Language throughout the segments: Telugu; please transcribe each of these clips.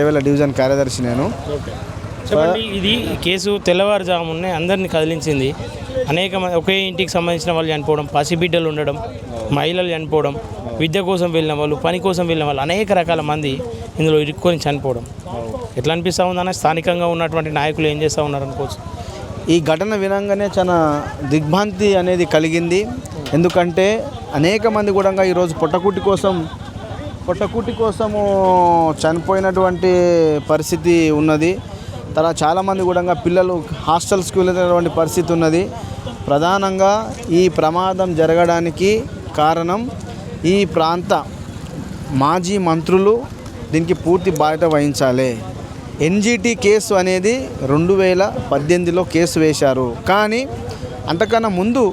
రేవెల డివిజన్ కార్యదర్శి నేను. చెప్పండి ఇది కేసు తెల్లవారుజామునే అందరినీ కదిలించింది. అనేక మంది ఒకే ఇంటికి సంబంధించిన వాళ్ళు చనిపోవడం పసిబిడ్డలు ఉండడం మహిళలు చనిపోవడం విద్య కోసం వెళ్ళిన వాళ్ళు పని కోసం వెళ్ళిన వాళ్ళు అనేక రకాల మంది ఇందులో ఇరుక్కొని చనిపోవడం. ఎట్లా అనిపిస్తూ ఉందన్న స్థానికంగా ఉన్నటువంటి నాయకులు ఏం చేస్తూ ఉన్నారు అనుకోవచ్చు. ఈ ఘటన వినంగానే చాలా దిగ్భ్రాంతి అనేది కలిగింది. ఎందుకంటే అనేక మంది కూడా ఈరోజు పొట్టకుట్టి కోసం పొట్టకుట్టి కోసము చనిపోయినటువంటి పరిస్థితి ఉన్నది. తర్వాత చాలామంది కూడా పిల్లలు హాస్టల్స్కి వెళ్ళినటువంటి పరిస్థితి ఉన్నది. ప్రధానంగా ఈ ప్రమాదం జరగడానికి కారణం ఈ ప్రాంత మాజీ మంత్రులు దీనికి పూర్తి బాధ్యత వహించాలి. ఎన్జిటి కేసు అనేది రెండు వేల పద్దెనిమిదిలో కేసు వేశారు. కానీ అంతకన్నా ముందు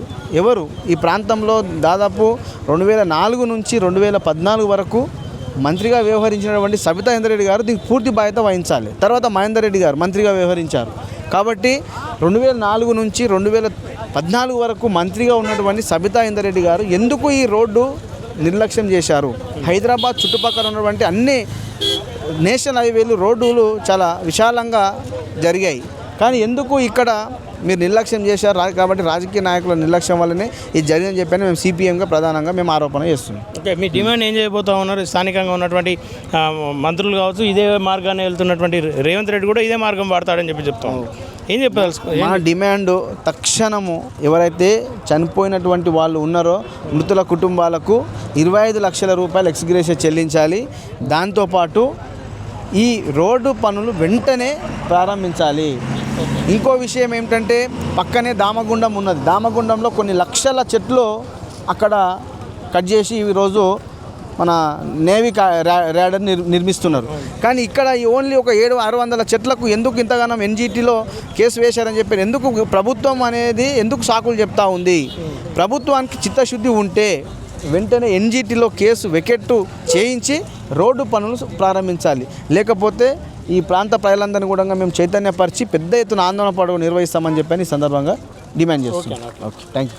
ఎవరు ఈ ప్రాంతంలో దాదాపు రెండు వేల నాలుగు నుంచి రెండు వేల పద్నాలుగు వరకు మంత్రిగా వ్యవహరించినటువంటి సబితా ఇంద్రెడ్డి గారు దీనికి పూర్తి బాధ్యత వహించాలి. తర్వాత మహేందర్ రెడ్డి గారు మంత్రిగా వ్యవహరించారు. కాబట్టి రెండు వేల నాలుగు నుంచి రెండు వేల పద్నాలుగు వరకు మంత్రిగా ఉన్నటువంటి సబితా ఇంద్రెడ్డి గారు ఎందుకు ఈ రోడ్డు నిర్లక్ష్యం చేశారు? హైదరాబాద్ చుట్టుపక్కల ఉన్నటువంటి అన్ని నేషనల్ హైవేలు రోడ్డులు చాలా విశాలంగా జరిగాయి. కానీ ఎందుకు ఇక్కడ మీరు నిర్లక్ష్యం చేశారు కాబట్టి రాజకీయ నాయకుల నిర్లక్ష్యం వల్లనే ఇది జరిగిందని చెప్పని మేము సిపిఎంగా ప్రధానంగా మేము ఆరోపణ చేస్తున్నాం. ఓకే మీ డిమాండ్ ఏం చేయబోతా ఉన్నారు? స్థానికంగా ఉన్నటువంటి మంత్రులు కావచ్చు ఇదే మార్గాన్ని వెళ్తున్నటువంటి రేవంత్ రెడ్డి కూడా ఇదే మార్గం వాడతాడని చెప్పి చెప్తాం ఏం చెప్పదలుచుకో మా డిమాండ్ తక్షణము ఎవరైతే చనిపోయినటువంటి వాళ్ళు ఉన్నారో మృతుల కుటుంబాలకు ఇరవై ఐదు లక్షల రూపాయలు ఎక్స్గ్రేషియా చెల్లించాలి. దాంతోపాటు ఈ రోడ్డు పనులు వెంటనే ప్రారంభించాలి. ఇంకో విషయం ఏమిటంటే పక్కనే దామగుండం ఉన్నది. దామగుండంలో కొన్ని లక్షల చెట్లు అక్కడ కట్ చేసి ఈరోజు మన నేవీ కా- ర్యాడర్ నిర్ నిర్మిస్తున్నారు. కానీ ఇక్కడ ఓన్లీ ఒక ఏడు ఆరు వందల చెట్లకు ఎందుకు ఇంతగానం ఎన్జీటీలో కేసు వేశారని చెప్పి ఎందుకు ప్రభుత్వం అనేది ఎందుకు సాకులు చెప్తా ఉంది? ప్రభుత్వానికి చిత్తశుద్ధి ఉంటే వెంటనే ఎన్జీటీలో కేసు వెకెట్టు చేయించి రోడ్డు పనులు ప్రారంభించాలి. లేకపోతే ఈ ప్రాంత ప్రజలందరినీ కూడా మేము చైతన్యపరిచి పెద్ద ఎత్తున ఆందోళన పడవ నిర్వహిస్తామని చెప్పని ఈ సందర్భంగా డిమాండ్ చేస్తున్నాం. Okay thank you